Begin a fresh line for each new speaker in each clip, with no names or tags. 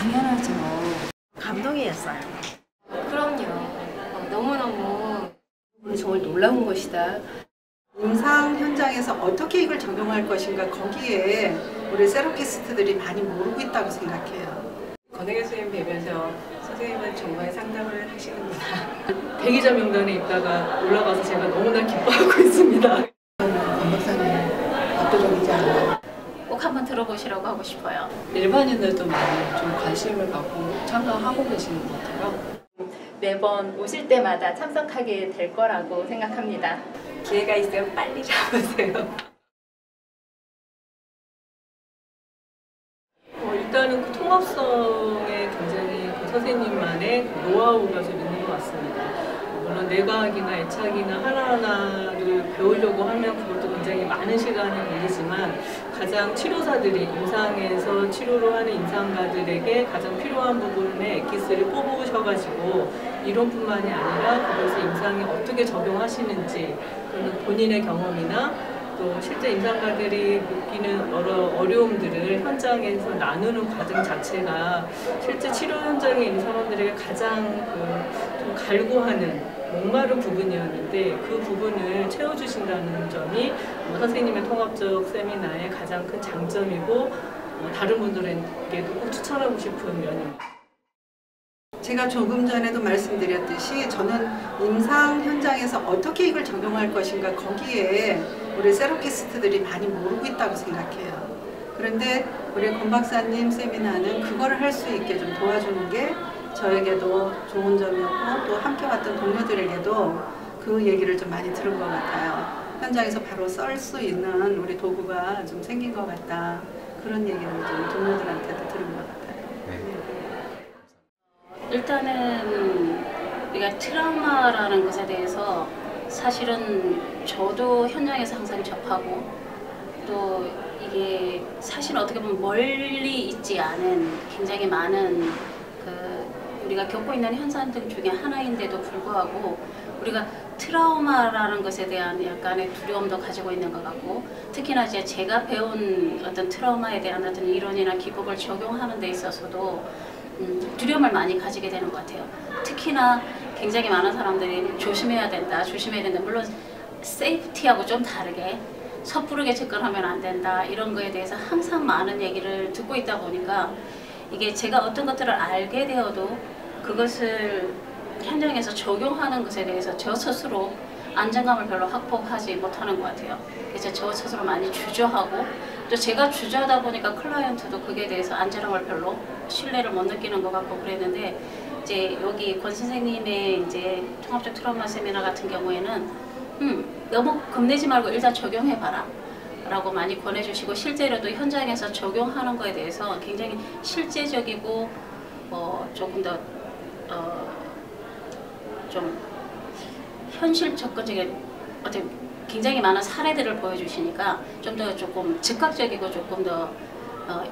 당연하죠.
감동이었어요.
그럼요. 어, 너무너무
정말 놀라운 것이다.
임상 현장에서 어떻게 이걸 적용할 것인가 거기에 우리 세라피스트들이 많이 모르고 있다고 생각해요.
권혜교 선생님 뵈면서 선생님은 정말 상담을 하시는구나. 대기자 명단에 있다가 올라가서 제가 너무나 기뻐하고 있습니다.
권 박사님 압도적이지 않나요?
꼭 한번 들어보시라고 하고 싶어요.
일반인들도 많이 좀 관심을 갖고 참가하고 계시는 것 같아요.
매번 오실 때마다 참석하게 될 거라고 생각합니다.
기회가 있으면 빨리 잡으세요. 어, 일단은 그 통합성에 굉장히 그 선생님만의 그 노하우가 좀 있는 것 같습니다. 어, 물론 내과학이나 애착이나 하나하나를 배우려고 하면 그것도 굉장히 많은 시간이 걸리지만 가장 치료사들이 임상에서 치료를 하는 임상가들에게 가장 필요한 부분의 엑기스를 뽑으셔가지고 이론뿐만이 아니라 그것을 임상에 어떻게 적용하시는지 또는 본인의 경험이나 또 실제 임상가들이 느끼는 여러 어려움들을 현장에서 나누는 과정 자체가 실제 치료 현장에 있는 사람들에게 가장 그 좀 갈구하는 목마른 부분이었는데 그 부분을 채워주신다는 점이 선생님의 통합적 세미나의 가장 큰 장점이고 어, 다른 분들에게도 꼭 추천하고 싶은 면입니다.
제가 조금 전에도 말씀드렸듯이 저는 임상 현장에서 어떻게 이걸 적용할 것인가 거기에 우리 세라피스트들이 많이 모르고 있다고 생각해요. 그런데 우리 권 박사님 세미나는 그거를 할수 있게 좀 도와주는 게 저에게도 좋은 점이었고 또 함께 왔던 동료들에게도 그 얘기를 좀 많이 들은 것 같아요. 현장에서 바로 썰 수 있는 우리 도구가 좀 생긴 것 같다. 그런 얘기를 좀 동료들한테도 들은 것 같아요.
일단은 우리가 트라우마라는 것에 대해서 사실은 저도 현장에서 항상 접하고 또 이게 사실 어떻게 보면 멀리 있지 않은 굉장히 많은 그 우리가 겪고 있는 현상들 중에 하나인데도 불구하고 우리가 트라우마라는 것에 대한 약간의 두려움도 가지고 있는 것 같고 특히나 이제 제가 배운 어떤 트라우마에 대한 어떤 이론이나 기법을 적용하는 데 있어서도 음, 두려움을 많이 가지게 되는 것 같아요. 특히나 굉장히 많은 사람들이 조심해야 된다, 조심해야 된다. 물론 세이프티하고 좀 다르게 섣부르게 접근하면 안 된다 이런 거에 대해서 항상 많은 얘기를 듣고 있다 보니까 이게 제가 어떤 것들을 알게 되어도 그것을 현장에서 적용하는 것에 대해서 저 스스로 안정감을 별로 확보하지 못하는 것 같아요. 그래서 저 스스로 많이 주저하고 또 제가 주저하다 보니까 클라이언트도 그게 대해서 안전함을 별로 신뢰를 못 느끼는 것 같고 그랬는데 이제 여기 권 선생님의 이제 통합적 트라우마 세미나 같은 경우에는 음, 너무 겁내지 말고 일단 적용해봐라. 라고 많이 권해주시고 실제로도 현장에서 적용하는 거에 대해서 굉장히 실제적이고 어, 조금 더 어, 좀 현실 접근적인 어떤 굉장히 많은 사례들을 보여주시니까 좀 더 조금 즉각적이고 조금 더 어,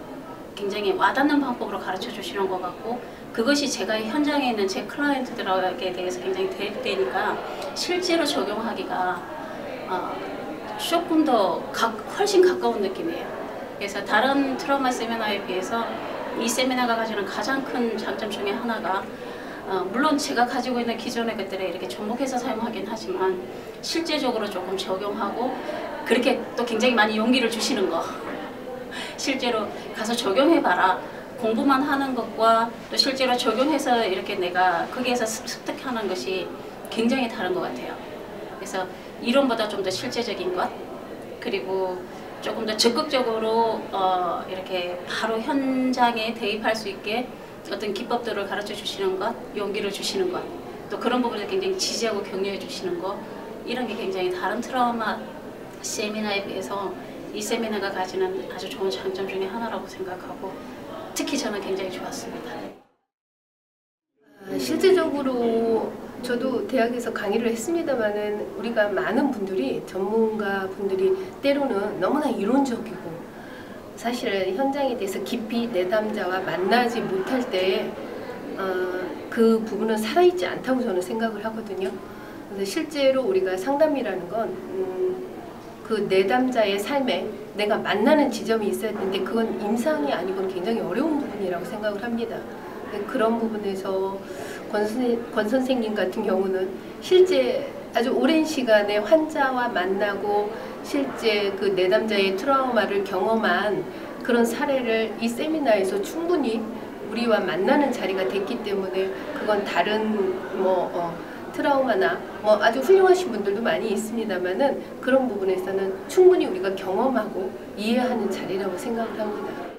굉장히 와닿는 방법으로 가르쳐 주시는 것 같고 그것이 제가 현장에 있는 제 클라이언트들에게 대해서 굉장히 대입되니까 실제로 적용하기가 어, 조금 더 가, 훨씬 가까운 느낌이에요. 그래서 다른 트라우마 세미나에 비해서 이 세미나가 가지는 가장 큰 장점 중에 하나가 어, 물론 제가 가지고 있는 기존의 것들에 이렇게 접목해서 사용하긴 하지만 실제적으로 조금 적용하고 그렇게 또 굉장히 많이 용기를 주시는 거. 실제로 가서 적용해봐라. 공부만 하는 것과 또 실제로 적용해서 이렇게 내가 거기에서 습득하는 것이 굉장히 다른 것 같아요. 그래서 이론보다 좀 더 실제적인 것 그리고 조금 더 적극적으로 어, 이렇게 바로 현장에 대입할 수 있게 어떤 기법들을 가르쳐 주시는 것, 용기를 주시는 것, 또 그런 부분을 굉장히 지지하고 격려해 주시는 것, 이런 게 굉장히 다른 트라우마 세미나에 비해서 이 세미나가 가지는 아주 좋은 장점 중에 하나라고 생각하고 특히 저는 굉장히 좋았습니다.
아, 실제적으로 저도 대학에서 강의를 했습니다만은 우리가 많은 분들이 전문가 분들이 때로는 너무나 이론적이고 사실 현장에 대해서 깊이 내담자와 만나지 못할 때 어, 그 부분은 살아있지 않다고 저는 생각을 하거든요. 그래서 실제로 우리가 상담이라는 건 음, 그 내담자의 삶에 내가 만나는 지점이 있어야 되는데 그건 임상이 아니고는 굉장히 어려운 부분이라고 생각을 합니다. 그런 부분에서 권, 선생, 권 선생님 같은 경우는 실제 아주 오랜 시간에 환자와 만나고 실제 그 내담자의 트라우마를 경험한 그런 사례를 이 세미나에서 충분히 우리와 만나는 자리가 됐기 때문에 그건 다른 뭐 어, 트라우마나 뭐 아주 훌륭하신 분들도 많이 있습니다만은 그런 부분에서는 충분히 우리가 경험하고 이해하는 자리라고 생각을 합니다.